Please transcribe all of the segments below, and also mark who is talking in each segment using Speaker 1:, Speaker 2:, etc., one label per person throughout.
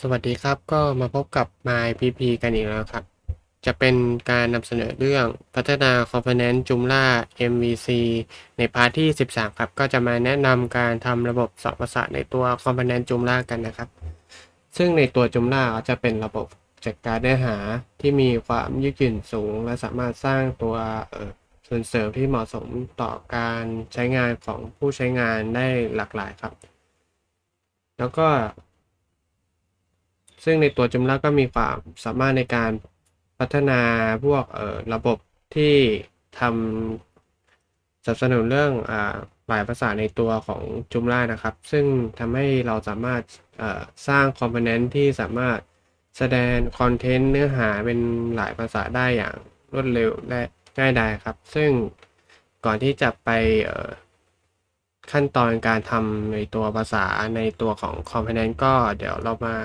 Speaker 1: สวัสดีครับก็มาพบกับ My PP กันอีกแล้วครับ จะเป็นการนำเสนอเรื่องพัฒนา Component Joomla MVC ในพาร์ทที่ 13 ครับ ก็จะมาแนะนำการทำระบบสอบภาษาในตัว Component Joomla กันนะครับ ซึ่งในตัว Joomla จะเป็นระบบจัดการเนื้อหาที่มีความยืดหยุ่นสูง และสามารถสร้างตัวส่วนเสริมที่เหมาะสมต่อการใช้งานของผู้ใช้งานได้หลากหลายครับ แล้วก็ ซึ่งในตัว Joomla ก็มีความสามารถในการพัฒนาพวกระบบที่ทำสนับสนุนเรื่องอหลายภาษาในตัวของ Joomla นะครับ ซึ่งทำให้เราสามารถสร้าง Component ที่สามารถแสดงคอนเทนต์เนื้อหาเป็นหลายภาษาได้อย่างรวดเร็วและง่ายดายครับ ซึ่งก่อนที่จะไปขั้นตอนการทำในตัวภาษาในตัวของ Component ก็เดี๋ยวเรามา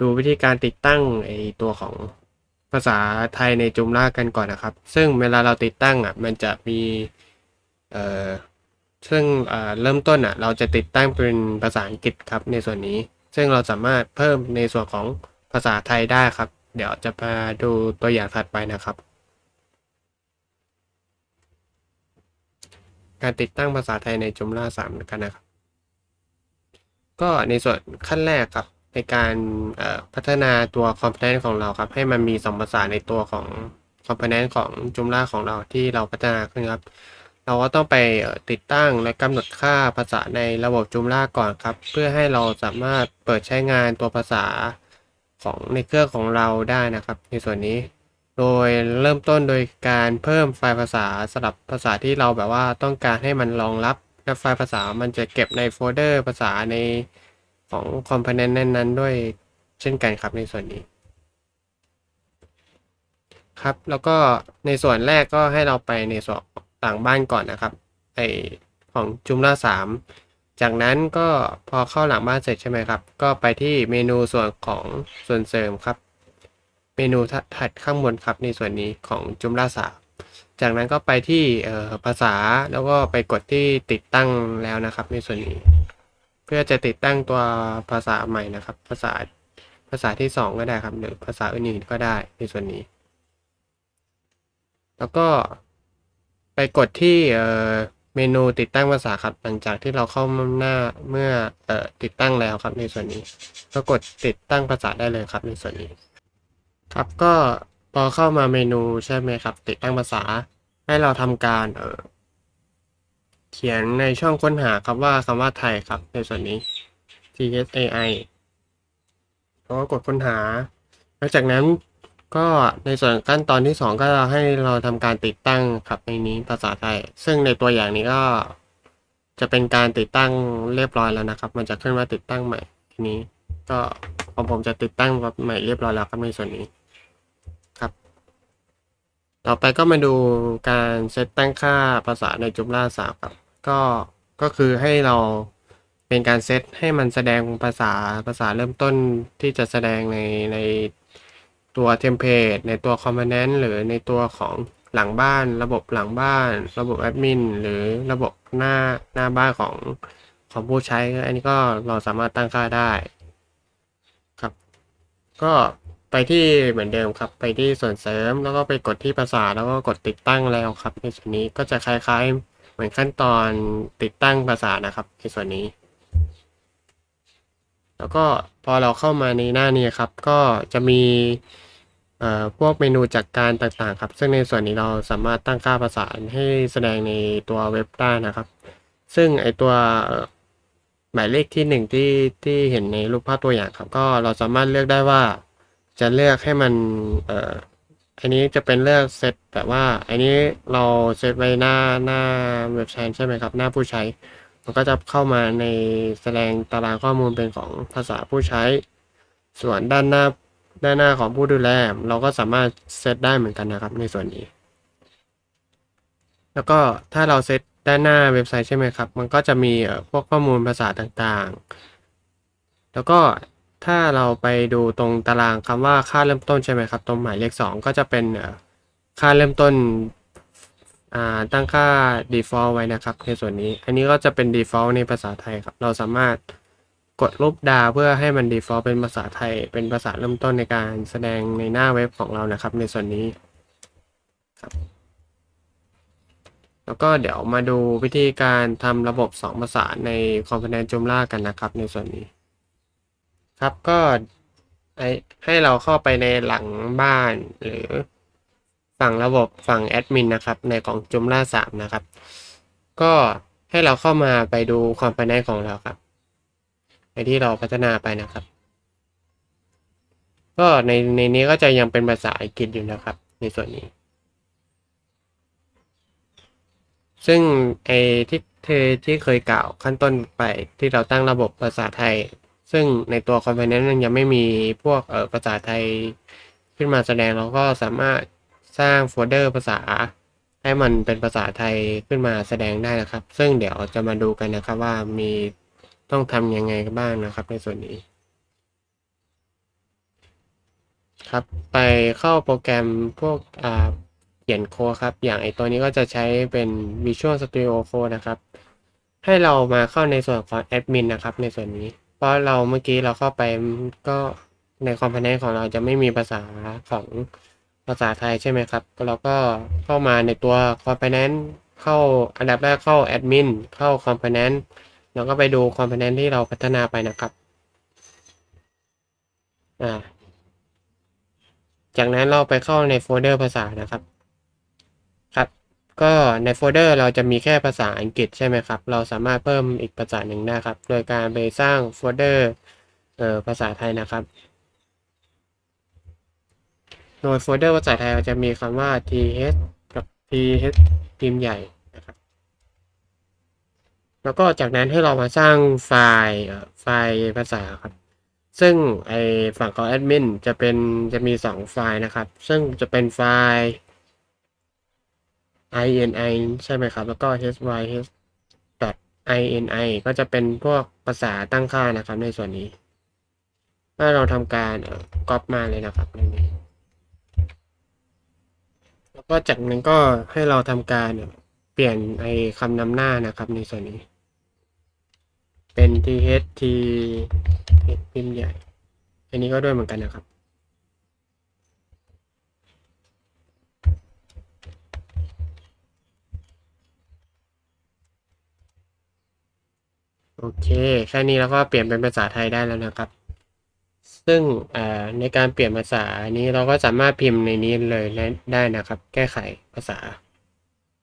Speaker 1: ดูวิธีการติดตั้งไอตัวของภาษาไทยใน Joomla กันก่อนนะครับ ซึ่งเวลาเราติดตั้งอะมันจะมีเอ่อซึ่งเอ่อเริ่มต้นอะเราจะติดตั้งเป็นภาษาอังกฤษครับในส่วนนี้ ซึ่งเราสามารถเพิ่มในส่วนของภาษาไทยได้ครับ เดี๋ยวจะมาดูตัวอย่างถัดไปนะครับ การติดตั้งภาษาไทยใน Joomla 3กันนะครับ ก็ในส่วนขั้นแรกครับ ในการพัฒนาตัว Component ของเราครับ ให้มันมี2ภาษาในตัวของ Component ของ Joomla ของเราที่เราพัฒนาขึ้นครับ เราก็ต้องไปติดตั้งและกำหนดค่าภาษาในระบบ Joomla ก่อนครับ เพื่อให้เราสามารถเปิดใช้งานตัวภาษาของในเครื่องของเราได้นะครับ ในส่วนนี้ โดยเริ่มต้นโดยการเพิ่มไฟล์ภาษาสำหรับภาษาที่เราแบบว่าต้องการให้มันรองรับและไฟล์ภาษามันจะเก็บในโฟลเดอร์ภาษาใน ของ Component นั้นๆ ด้วยเช่นกันครับในส่วนนี้ ครับแล้วก็ในส่วนแรกก็ให้เราไปในส่วนต่างบ้านก่อนนะครับไอของ Joomla 3จากนั้นก็พอเข้าหลังบ้านเสร็จใช่ไหมครับ ก็ไปที่เมนูส่วนของส่วนเสริมครับ เมนูถัดข้างบนครับในส่วนนี้ของ Joomla 3จากนั้นก็ไปที่ภาษาแล้วก็ไปกดที่ติดตั้งแล้วนะครับในส่วนนี้ พื่อจะติดตั้งตัวภาษาใหม่นะครับ ภาษาภาษาที่ 2 ก็ได้ครับหรือภาษาอื่นๆก็ได้ในส่วนนี้ แล้วก็ไปกดที่เมนูติดตั้งภาษาครับหลังจากที่เราเข้าหน้าเมื่ออติดตั้งแล้วครับในส่วนนี้ ก็กดติดตั้งภาษาได้เลยครับในส่วนนี้ ครับก็พอเข้ามาเมนูใช่ไหมครับ ติดตั้งภาษาให้เราทำการเเขียนในช่องค้นหาคำว่าคำว่าไทยครับในส่วนนี้ tsai แล้วก็กดค้นหา หลังจากนั้นก็ในส่วนขั้นตอนที่ 2 ก็ให้เราทำการติดตั้งครับในนี้ภาษาไทย ซึ่งในตัวอย่างนี้ก็จะเป็นการติดตั้งเรียบร้อยแล้วนะครับ มันจะขึ้นว่าติดตั้งใหม่ทีนี้ ก็ของผมจะติดตั้งใหม่เรียบร้อยแล้วครับในส่วนนี้ครับ ต่อไปก็มาดูการเซตตั้งค่าภาษาใน Joomla 3ครับ ก็ก็คือให้เราเป็นการเซตให้มันแสดงภาษาภาษาเริ่มต้นที่จะแสดงในในตัวเทมเพลตในตัวคอมโพเนนต์หรือในตัวของหลังบ้าน ระบบหลังบ้าน ระบบแอดมินหรือระบบหน้าหน้าบ้านของของผู้ใช้ อันนี้ก็เราสามารถตั้งค่าได้ครับ ก็ไปที่เหมือนเดิมครับ ไปที่ส่วนเสริมแล้วก็ไปกดที่ภาษาแล้วก็กดติดตั้งแล้วครับ ในส่วนนี้ก็จะคล้ายๆ มือนขั้นตอนติดตั้งภาษานะครับในส่วนนี้ แล้วก็พอเราเข้ามาในหน้านี้ครับ ก็จะมีพวกเมนูจัดกการต่างๆ ครับ ซึ่งในส่วนนี้เราสามารถตั้งค่าภาษาให้แสดงในตัวเว็บได้นะครับ ซึ่งไอตัวหมายเลขที่หนึ่งที่ที่เห็นในรูปภาพตัวอย่างครับ ก็เราสามารถเลือกได้ว่าจะเลือกให้มันเอันนี้จะเป็นเลือกเซตแบบว่าอันนี้เราเซตไว้หน้าหน้าเว็บไซต์ใช่ไหมครับ หน้าผู้ใช้ มันก็จะเข้ามาในแสดงตารางข้อมูลเป็นของภาษาผู้ใช้ ส่วนด้านหน้าด้านหน้าของผู้ดูแลเราก็สามารถเซตได้เหมือนกันนะครับ ในส่วนนี้ แล้วก็ถ้าเราเซตด้านหน้าเว็บไซต์ใช่ไหมครับ มันก็จะมีพวกข้อมูลภาษาต่างๆ แล้วก็ ถ้าเราไปดูตรงตารางคำว่าค่าเริ่มต้นใช่ไหมครับ ตรงหมายเลขสองก็จะเป็นค่าเริ่มต้นตั้งค่า default ไว้นะครับ ในส่วนนี้ อันนี้ก็จะเป็น default ในภาษาไทยครับ เราสามารถกดรูปดาวเพื่อให้มัน default เป็นภาษาไทย เป็นภาษาเริ่มต้นในการแสดงในหน้าเว็บของเรานะครับ ในส่วนนี้ครับแล้วก็เดี๋ยวมาดูวิธีการทำระบบ 2 ภาษาใน Component Joomla กันนะครับ ในส่วนนี้ ครับก็ให้เราเข้าไปในหลังบ้านหรือฝั่งระบบฝั่งแอดมินนะครับ ในของ Joomla 3นะครับ ก็ให้เราเข้ามาไปดู Component ของเราครับในที่เราพัฒนาไปนะครับ ก็ในในนี้ก็จะยังเป็นภาษาอังกฤษอยู่นะครับ ในส่วนนี้ ซึ่งไอ้ที่เธอที่เคยกล่าวขั้นต้นไปที่เราตั้งระบบภาษาไทย ซึ่งในตัว Component มันยังไม่มีพวกเอ่อภาษาไทยขึ้นมาแสดงเราก็สามารถสร้างโฟลเดอร์ภาษาให้มันเป็นภาษาไทยขึ้นมาแสดงได้นะครับ ซึ่งเดี๋ยวจะมาดูกันนะครับว่ามีต้องทำยังไงบ้างนะครับ ในส่วนนี้ ครับไปเข้าโปรแกรมพวกอ่าเขียนโค้ดครับ อย่างไอตัวนี้ก็จะใช้เป็น Visual Studio Code นะครับ ให้เรามาเข้าในส่วนของแอดมินนะครับ ในส่วนนี้ เพราะเราเมื่อกี้เราเข้าไปก็ในคอมโพเนนต์ของเราจะไม่มีภาษาของภาษาไทยใช่ไหมครับ เราก็เข้ามาในตัวคอมโพเนนต์เข้าอันดับแรกเข้าแอดมินเข้าคอมโพเนนต์แล้วก็ไปดูคอมโพเนนต์ที่เราพัฒนาไปนะครับอ่าจากนั้นเราไปเข้าในโฟลเดอร์ภาษานะครับครับ ก็ในโฟลเดอร์เราจะมีแค่ภาษาอังกฤษใช่ไหมครับ เราสามารถเพิ่มอีกภาษาหนึ่งได้ครับ โดยการไปสร้างโฟลเดอร์เอ่อภาษาไทยนะครับ โดยโฟลเดอร์ภาษาไทยเราจะมีคำว่า th กับ th พิมพ์ใหญ่นะครับ แล้วก็จากนั้นให้เรามาสร้างไฟล์ไฟล์ภาษาครับ ซึ่งไอฝั่งของแอดมินจะเป็นจะมีสองไฟล์นะครับ ซึ่งจะเป็นไฟล์ ini ใช่ไหมครับ แล้วก็ hys ini ก็จะเป็นพวกภาษาตั้งค่านะครับในส่วนนี้ ถ้าเราทำการก๊อปมาเลยนะครับในนี้แล้วก็จากนั้นก็ให้เราทำการเปลี่ยนไอคำนำหน้านะครับในส่วนนี้ เป็น th t พิมพ์ใหญ่ อันนี้ก็ด้วยเหมือนกันนะครับ โอเค แค่นี้แล้วก็เปลี่ยนเป็นภาษาไทยได้แล้วนะครับ ซึ่งในการเปลี่ยนภาษานี้เราก็สามารถพิมพ์ในนี้เลยได้นะครับ แก้ไขภาษา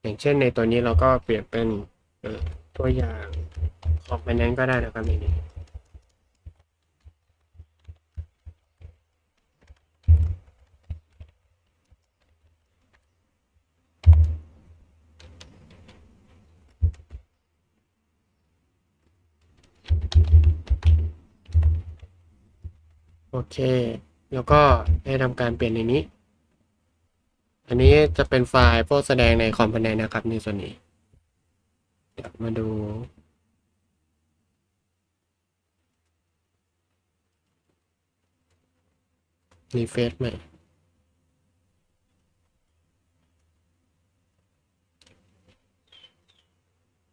Speaker 1: อย่างเช่นในตัวนี้เราก็เปลี่ยนเป็นตัวอย่างขอมโพเนนต์ก็ได้นะครับในนี้ โอเค แล้วก็ให้ทำการเปลี่ยนในนี้ อันนี้จะเป็นไฟล์พวกแสดงในคอมโพเนนต์นะครับ ในส่วนนี้ เดี๋ยวมาดูรีเฟซใหม่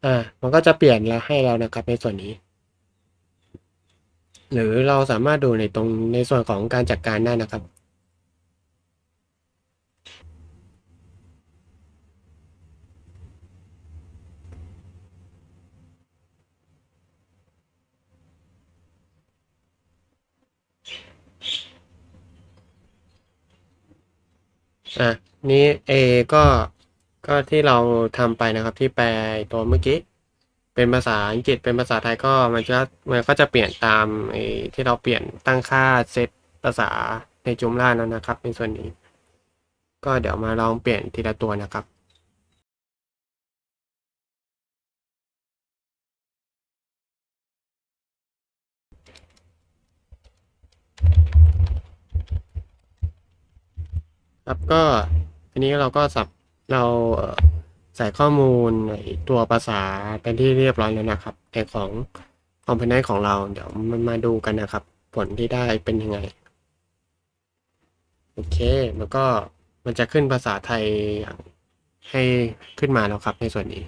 Speaker 1: อ่า มันก็จะเปลี่ยนแล้วให้เรานะครับในส่วนนี้ หรือเราสามารถดูในตรงในส่วนของการจัดการได้นะครับ อะ นี้ A ก็ก็ที่เราทำไปนะครับที่แปลตัวเมื่อกี้ เป็นภาษาอังกฤษเป็นภาษาไทยก็มันจะมันก็จะเปลี่ยนตามไอ้ที่เราเปลี่ยนตั้งค่าเซตภาษาในจุมล่านั้นนะครับ ในส่วนนี้ ก็เดี๋ยวมาลองเปลี่ยนทีละตัวนะครับครับก็อันนี้เราก็สับเรา ใส่ข้อมูลในตัวภาษาเป็นที่เรียบร้อยแล้วนะครับในของคอมโพเนนต์ของเราเดี๋ยวมันมาดูกันนะครับ ผลที่ได้เป็นยังไง โอเค แล้วก็มันจะขึ้นภาษาไทยให้ขึ้นมาแล้วครับในส่วนนี้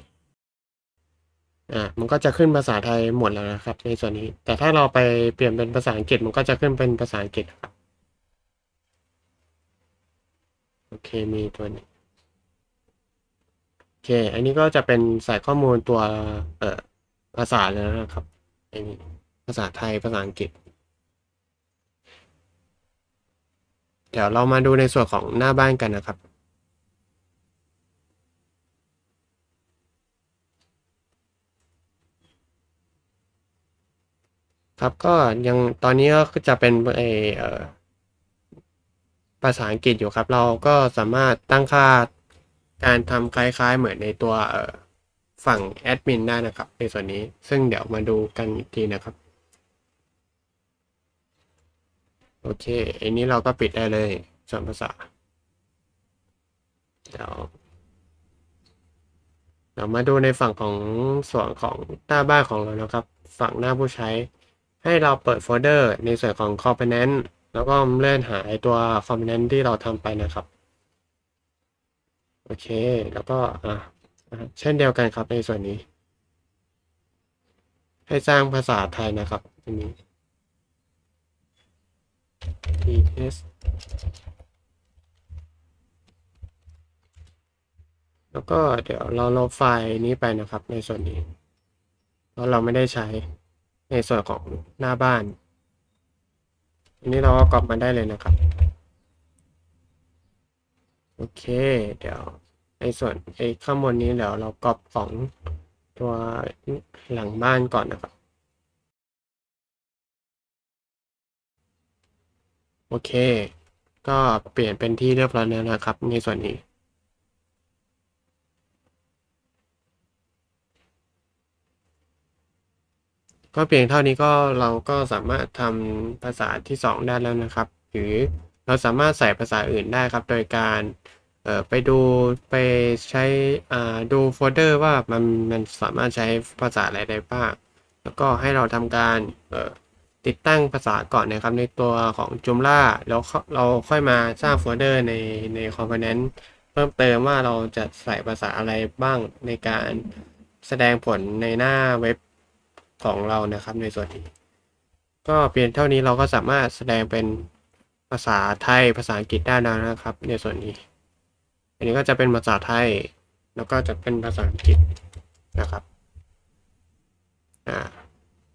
Speaker 1: อ่ามันก็จะขึ้นภาษาไทยหมดแล้วนะครับ ในส่วนนี้ แต่ถ้าเราไปเปลี่ยนเป็นภาษาอังกฤษมันก็จะขึ้นเป็นภาษาอังกฤษครับ โอเค มีตัวนี้ ค อันนี้ก็จะเป็นใส่ข้อมูลตัวเอ่อภาษาแล้วนะครับ อันนี้ภาษาไทยภาษาอังกฤษ เดี๋ยวเรามาดูในส่วนของหน้าบ้านกันนะครับ ครับก็ยังตอนนี้ก็จะเป็นเอออภาษาอังกฤษอยู่ครับ เราก็สามารถตั้งค่า การทำคล้ายๆเหมือนในตัวฝั่งแอดมินได้นะครับ ในส่วนนี้ซึ่งเดี๋ยวมาดูกันอีกทีนะครับ โอเคอันนี้เราก็ปิดได้เลย ส่วนภาษา เดี๋ยวเรามาดูในฝั่งของส่วนของหน้าบ้านของเรานะครับ ฝั่งหน้าผู้ใช้ ให้เราเปิดโฟลเดอร์ในส่วนของ component แล้วก็เลื่อนหาไอตัว component ที่เราทำไปนะครับ โอเค แล้วก็อะเช่นเดียวกันครับในส่วนนี้ ให้สร้างภาษาไทยนะครับอันนี้ ps แล้วก็เดี๋ยวเราลบไฟล์นี้ไปนะครับ ในส่วนนี้เพราะเราไม่ได้ใช้ในส่วนของหน้าบ้านอันนี้เราก็กรอบมาได้เลยนะครับ โอเค เดี๋ยวในส่วนไอ้ข้างบนนี้เดี๋ยวเรากรอบของตัวหลังบ้านก่อนนะครับ โอเค ก็เปลี่ยนเป็นที่เรียบร้อยแล้วนะครับ ในส่วนนี้ก็เพียงเท่านี้ก็เราก็สามารถทำภาษาที่สองได้แล้วนะครับ หรือเราสามารถใส่ภาษาอื่นได้ครับ โดยการ เอ่อไปดูไปใช้อ่าดูโฟลเดอร์ว่ามันมันสามารถใช้ภาษาอะไรได้บ้าง แล้วก็ให้เราทำการเอ่อติดตั้งภาษาก่อนนะครับในตัวของ Joomla แล้วเราค่อยมาสร้างโฟลเดอร์ในใน Component เพิ่มเติมว่าเราจะใส่ภาษาอะไรบ้างในการแสดงผลในหน้าเว็บของเรานะครับในส่วนนี้ ก็เพียงเท่านี้เราก็สามารถแสดงเป็นภาษาไทยภาษาอังกฤษได้แล้วนะครับ ในส่วนนี้ อันนี้ก็จะเป็นภาษาไทย แล้วก็จะเป็นภาษาอังกฤษนะครับอ่า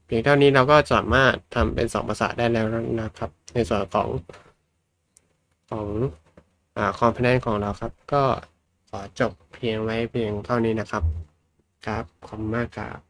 Speaker 1: เพียงเท่านี้เราก็สามารถทำเป็นสองภาษาได้แล้วนะครับ ในส่วนของของอ่าคอมโพเนนต์ของเราครับ ก็ขอจบเพียงไว้เพียงเท่านี้นะครับ ครับ ขอบคุณมากครับ